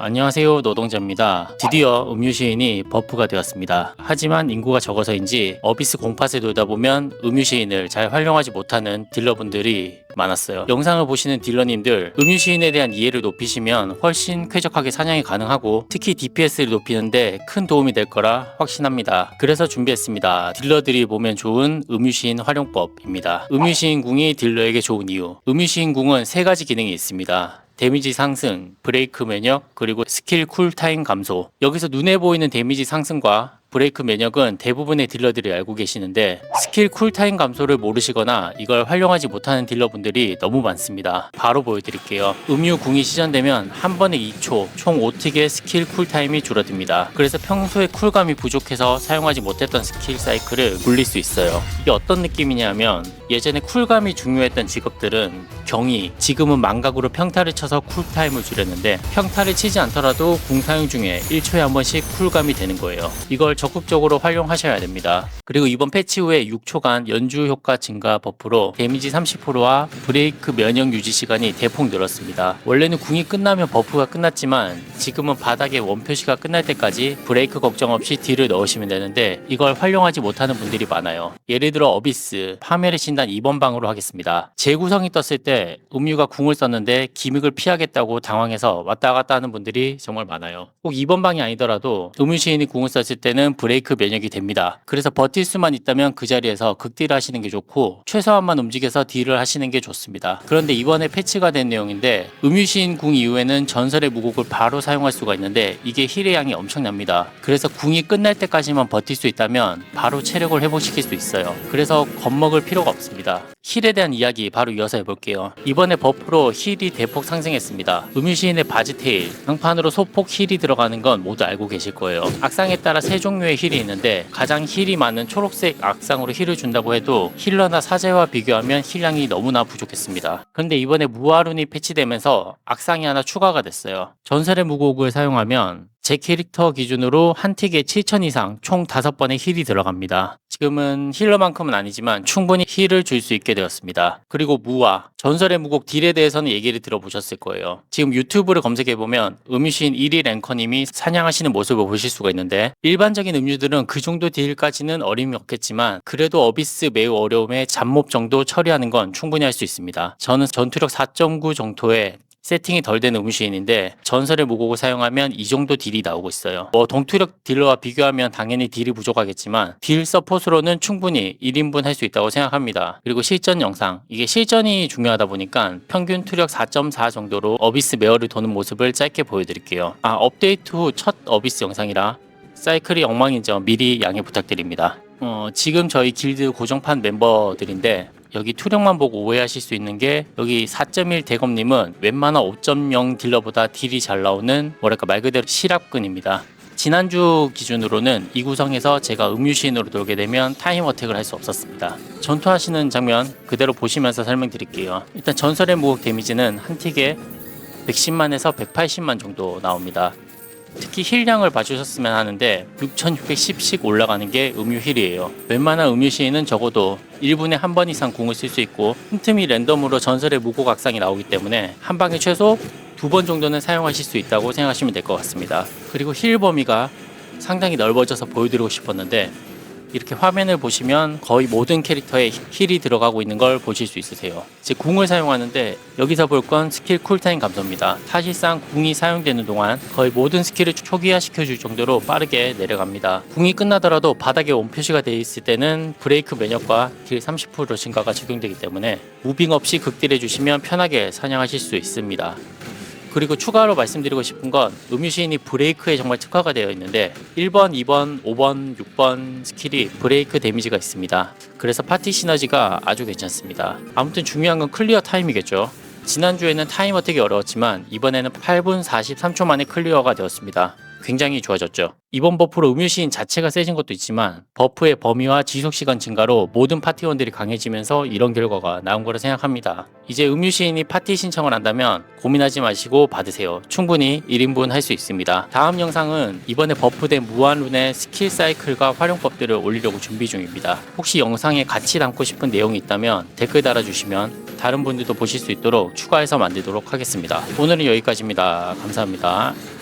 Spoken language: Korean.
안녕하세요 노동자입니다. 드디어 음유 시인이 버프가 되었습니다. 하지만 인구가 적어서인지 어비스 공팟에 돌다 보면 음유 시인을 잘 활용하지 못하는 딜러분들이 많았어요. 영상을 보시는 딜러님들 음유 시인에 대한 이해를 높이시면 훨씬 쾌적하게 사냥이 가능하고 특히 DPS를 높이는데 큰 도움이 될 거라 확신합니다. 그래서 준비했습니다. 딜러들이 보면 좋은 음유 시인 활용법입니다. 음유 시인 궁이 딜러에게 좋은 이유. 음유 시인 궁은 세 가지 기능이 있습니다. 데미지 상승, 브레이크 면역, 그리고 스킬 쿨타임 감소. 여기서 눈에 보이는 데미지 상승과 브레이크 면역은 대부분의 딜러들이 알고 계시는데 스킬 쿨타임 감소를 모르시거나 이걸 활용하지 못하는 딜러분들이 너무 많습니다. 바로 보여드릴게요. 음유 궁이 시전되면 한 번에 2초, 총 5틱의 스킬 쿨타임이 줄어듭니다. 그래서 평소에 쿨감이 부족해서 사용하지 못했던 스킬 사이클을 굴릴 수 있어요. 이게 어떤 느낌이냐면 예전에 쿨감이 중요했던 직업들은 경이, 지금은 망각으로 평타를 쳐서 쿨타임을 줄였는데 평타를 치지 않더라도 궁 사용 중에 1초에 한 번씩 쿨감이 되는 거예요. 이걸 적극적으로 활용하셔야 됩니다. 그리고 이번 패치 후에 6초간 연주 효과 증가 버프로 데미지 30%와 브레이크 면역 유지 시간이 대폭 늘었습니다. 원래는 궁이 끝나면 버프가 끝났지만 지금은 바닥에 원 표시가 끝날 때까지 브레이크 걱정 없이 딜을 넣으시면 되는데 이걸 활용하지 못하는 분들이 많아요. 예를 들어 어비스, 파멸의 신단 2번 방으로 하겠습니다. 재구성이 떴을 때 음유가 궁을 썼는데 기믹을 피하겠다고 당황해서 왔다 갔다 하는 분들이 정말 많아요. 꼭 2번 방이 아니더라도 음유 시인이 궁을 썼을 때는 브레이크 면역이 됩니다. 그래서 버틸 수만 있다면 그 자리에서 극딜 하시는 게 좋고 최소한만 움직여서 딜을 하시는 게 좋습니다. 그런데 이번에 패치가 된 내용인데 음유 시인 궁 이후에는 전설의 무곡을 바로 사용할 수가 있는데 이게 힐의 양이 엄청납니다. 그래서 궁이 끝날 때까지만 버틸 수 있다면 바로 체력을 회복시킬 수 있어요. 그래서 겁먹을 필요가 없 습니다. 힐에 대한 이야기 바로 이어서 해볼게요. 이번에 버프로 힐이 대폭 상승했습니다. 음유시인의 바지테일, 강판으로 소폭 힐이 들어가는 건 모두 알고 계실 거예요. 악상에 따라 세 종류의 힐이 있는데 가장 힐이 많은 초록색 악상으로 힐을 준다고 해도 힐러나 사제와 비교하면 힐량이 너무나 부족했습니다. 그런데 이번에 무하룬이 패치되면서 악상이 하나 추가가 됐어요. 전설의 무곡을 사용하면 제 캐릭터 기준으로 한 틱에 7천 이상 총 5번의 힐이 들어갑니다. 지금은 힐러만큼은 아니지만 충분히 힐을 줄 수 있게 되었습니다. 그리고 무와 전설의 무곡 딜에 대해서는 얘기를 들어보셨을 거예요. 지금 유튜브를 검색해보면 음유신 1위 랭커님이 사냥하시는 모습을 보실 수가 있는데 일반적인 음유들은 그 정도 딜까지는 어림이 없겠지만 그래도 어비스 매우 어려움에 잡몹 정도 처리하는 건 충분히 할 수 있습니다. 저는 전투력 4.9 정도의 세팅이 덜 된 음시인인데 전설의 무곡을 사용하면 이 정도 딜이 나오고 있어요. 뭐 동투력 딜러와 비교하면 당연히 딜이 부족하겠지만 딜 서폿으로는 충분히 1인분 할 수 있다고 생각합니다. 그리고 실전 영상 이게 실전이 중요하다 보니까 평균 투력 4.4 정도로 어비스 메어를 도는 모습을 짧게 보여드릴게요. 아 업데이트 후 첫 어비스 영상이라 사이클이 엉망인 점 미리 양해 부탁드립니다. 어, 지금 저희 길드 고정판 멤버들인데 여기 투력만 보고 오해하실 수 있는 게 여기 4.1 대검님은 웬만한 5.0 딜러보다 딜이 잘 나오는 뭐랄까 말 그대로 실압근입니다. 지난주 기준으로는 이 구성에서 제가 음유시인으로 돌게 되면 타임 어택을 할 수 없었습니다. 전투하시는 장면 그대로 보시면서 설명드릴게요. 일단 전설의 무곡 데미지는 한 틱에 110만에서 180만 정도 나옵니다. 특히 힐량을 봐주셨으면 하는데 6610씩 올라가는 게 음유 힐이에요. 웬만한 음유 시인은 적어도 1분에 한 번 이상 궁을 쓸 수 있고 틈틈이 랜덤으로 전설의 무고 각상이 나오기 때문에 한 방에 최소 두 번 정도는 사용하실 수 있다고 생각하시면 될 것 같습니다. 그리고 힐 범위가 상당히 넓어져서 보여드리고 싶었는데 이렇게 화면을 보시면 거의 모든 캐릭터에 힐이 들어가고 있는 걸 보실 수 있으세요. 제 궁을 사용하는데 여기서 볼 건 스킬 쿨타임 감소입니다. 사실상 궁이 사용되는 동안 거의 모든 스킬을 초기화 시켜 줄 정도로 빠르게 내려갑니다. 궁이 끝나더라도 바닥에 원 표시가 되어 있을 때는 브레이크 면역과 딜 30% 증가가 적용되기 때문에 무빙 없이 극딜해 주시면 편하게 사냥하실 수 있습니다. 그리고 추가로 말씀드리고 싶은 건 음유시인이 브레이크에 정말 특화가 되어 있는데 1번, 2번, 5번, 6번 스킬이 브레이크 데미지가 있습니다. 그래서 파티 시너지가 아주 괜찮습니다. 아무튼 중요한 건 클리어 타임이겠죠. 지난주에는 타임 어택이 어려웠지만 이번에는 8분 43초 만에 클리어가 되었습니다. 굉장히 좋아졌죠. 이번 버프로 음유시인 자체가 세진 것도 있지만 버프의 범위와 지속 시간 증가로 모든 파티원들이 강해지면서 이런 결과가 나온 거라 생각합니다. 이제 음유시인이 파티 신청을 한다면 고민하지 마시고 받으세요. 충분히 1인분 할 수 있습니다. 다음 영상은 이번에 버프된 무한룬의 스킬 사이클과 활용법들을 올리려고 준비 중입니다. 혹시 영상에 같이 담고 싶은 내용이 있다면 댓글 달아주시면 다른 분들도 보실 수 있도록 추가해서 만들도록 하겠습니다. 오늘은 여기까지입니다. 감사합니다.